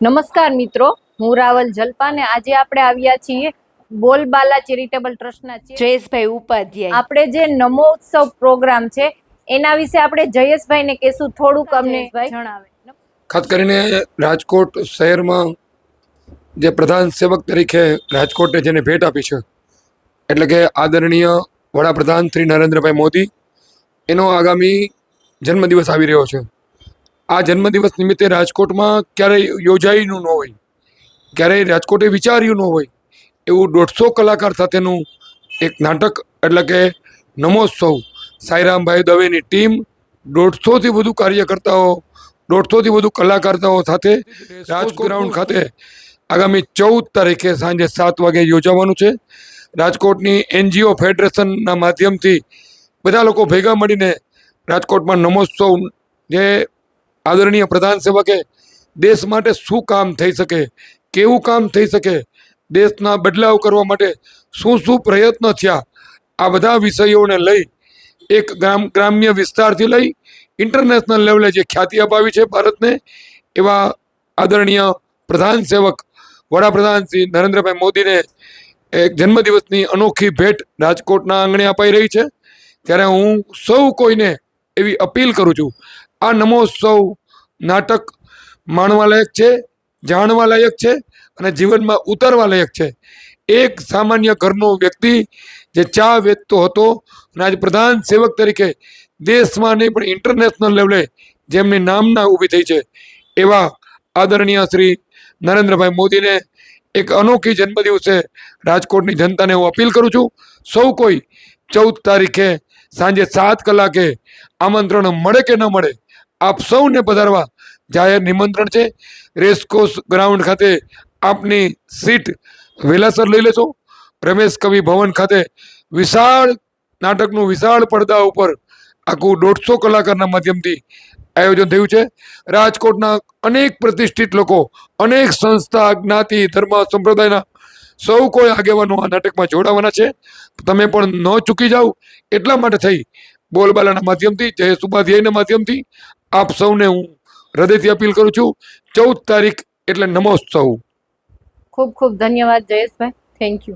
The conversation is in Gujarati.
નમસ્કાર મિત્રો હું રાવલ જલપા ને આજે આપણે આવ્યા છીએ બોલબાલા ચેરિટેબલ ટ્રસ્ટના જયેશભાઈ ઉપાધ્યાય. આપણે જે નમો ઉત્સવ પ્રોગ્રામ છે એના વિશે આપણે જયેશભાઈને કહેશું થોડુંક અમને જણાવે. ખાસ કરીને રાજકોટ શહેરમાં જે પ્રધાન સેવક તરીકે રાજકોટે જેને ભેટ આપી છે એટલે કે આદરણીય વડાપ્રધાન શ્રી નરેન્દ્રભાઈ મોદી એનો આગામી જન્મદિવસ આવી રહ્યો છે. આ જન્મદિવસ નિમિત્તે રાજકોટમાં ક્યારેય યોજાયેલું ન હોય, ક્યારેય રાજકોટે વિચાર્યું ન હોય એવું દોઢસો કલાકાર સાથેનું એક નાટક એટલે કે નમોત્સવ. સાઈરામભાઈ દવેની ટીમ દોઢસોથી વધુ કાર્યકર્તાઓ, દોઢસોથી વધુ કલાકારતાઓ સાથે રાજકોટ ગ્રાઉન્ડ ખાતે આગામી ચૌદ તારીખે સાંજે સાત વાગે યોજાવાનું છે. રાજકોટની એનજીઓ ફેડરેશનના માધ્યમથી બધા લોકો ભેગા મળીને રાજકોટમાં નમોત્સવ જે આદરણીય પ્રધાન સેવકે, દેશ માટે શું કામ થઈ શકે, કેવું કામ થઈ શકે, દેશના બદલાવ કરવા માટે શું શું પ્રયત્ન થયા, આ બધા વિષયોને લઈ એક ગ્રામ, ગ્રામ્ય વિસ્તારથી લઈ ઇન્ટરનેશનલ લેવલે જે ખ્યાતિ અપાવી છે ભારતને, એવા આદરણીય પ્રધાન સેવક વડાપ્રધાન શ્રી નરેન્દ્રભાઈ મોદીને એક જન્મદિવસની અનોખી ભેટ રાજકોટના આંગણે અપાઈ રહી છે. ત્યારે હું સૌ કોઈને એવી અપીલ કરું છું આ નમોત્સવ નાટક માણવા લાયક છે જાણવા લાયક છે અને જીવનમાં ઉતારવા લાયક છે. એક સામાન્ય ઘરનો વ્યક્તિ જે ચા વેચતો હતો અને આજે પ્રધાન સેવક તરીકે દેશમાં નહીં પણ ઇન્ટરનેશનલ લેવલે જેમની નામના ઊભી થઈ છે, એવા આદરણીય શ્રી નરેન્દ્રભાઈ મોદીને એક અનોખી જન્મદિવસે રાજકોટની જનતાને હું અપીલ કરું છું. સૌ કોઈ ચૌદ તારીખે સાંજે સાત કલાકે આમંત્રણ મળે કે ન મળે, આપ સૌને પધારવા જાહેર નિમંત્રણ છે. રેસકોર્સ ગ્રાઉન્ડ ખાતે આપની સીટ વેલાસર લઈ લેશો રમેશ કવિ ભવન ખાતે વિશાળ, નાટકનું વિશાળ પડદા ઉપર આખું દોઢસો કલાકારના માધ્યમથી આયોજન થયું છે. રાજકોટના અનેક પ્રતિષ્ઠિત લોકો, અનેક સંસ્થા, જ્ઞાતિ, ધર્મ, સંપ્રદાયના સૌ કોઈ આગેવાનો આ નાટકમાં જોડાવાના છે. તમે પણ ન ચૂકી જાઓ. એટલા માટે થઈ બોલબાલાના માધ્યમથી જયેશ ઉપાધ્યાયના માધ્યમથી આપ સૌને હું હૃદયથી અપીલ કરું છું, ચૌદ તારીખ એટલે નમોત્સવ. ખૂબ ખૂબ ધન્યવાદ જયેશભાઈ. Thank you